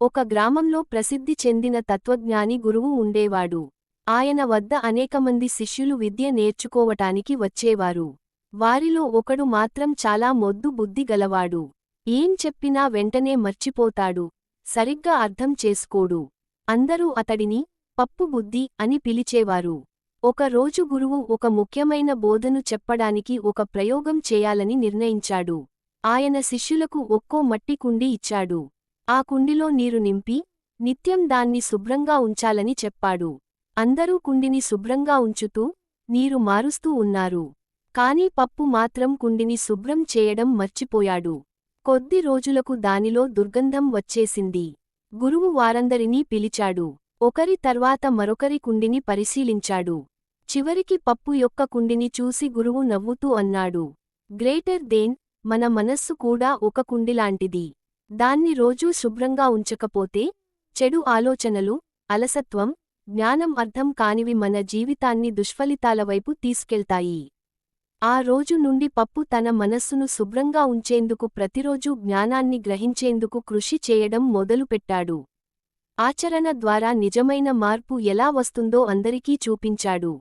ఒక గ్రామంలో ప్రసిద్ధి చెందిన తత్వజ్ఞాని గురువు ఉండేవాడు. ఆయన వద్ద అనేకమంది శిష్యులు విద్య నేర్చుకోవటానికి వచ్చేవారు. వారిలో ఒకడు మాత్రం చాలా మొద్దు బుద్ధి గలవాడు. ఏం చెప్పినా వెంటనే మర్చిపోతాడు. సరిగ్గా అర్థం చేసుకోడు. అందరూ అతడిని పప్పు బుద్ధి అని పిలిచేవారు. ఒక రోజు గురువు ఒక ముఖ్యమైన బోధను చెప్పడానికి ఒక ప్రయోగం చేయాలని నిర్ణయించాడు. ఆయన శిష్యులకు ఒక్కో మట్టి కుండి ఇచ్చాడు. ఆ కుండిలో నీరు నింపి నిత్యం దాన్ని శుభ్రంగా ఉంచాలని చెప్పాడు. అందరూ కుండిని శుభ్రంగా ఉంచుతూ నీరు మారుస్తూ ఉన్నారు. కాని పప్పు మాత్రం కుండిని శుభ్రం చేయడం మర్చిపోయాడు. కొద్ది రోజులకు దానిలో దుర్గంధం వచ్చేసింది. గురువు వారందరినీ పిలిచాడు. ఒకరి తర్వాత మరొకరి కుండిని పరిశీలించాడు. చివరికి పప్పు యొక్క కుండిని చూసి గురువు నవ్వుతూ అన్నాడు. గ్రేటర్ దేన్ మన మనస్సు కూడా ఒక కుండిలాంటిది. దాన్ని రోజూ శుభ్రంగా ఉంచకపోతే చెడు ఆలోచనలు అలసత్వం జ్ఞానం అర్థం కానివి మన జీవితాన్ని దుష్ఫలితాల వైపు తీసుకెళ్తాయి. ఆ రోజు నుండి పప్పు తన మనస్సును శుభ్రంగా ఉంచేందుకు ప్రతిరోజూ జ్ఞానాన్ని గ్రహించేందుకు కృషి చేయడం మొదలుపెట్టాడు. ఆచరణ ద్వారా నిజమైన మార్పు ఎలా వస్తుందో అందరికీ చూపించాడు.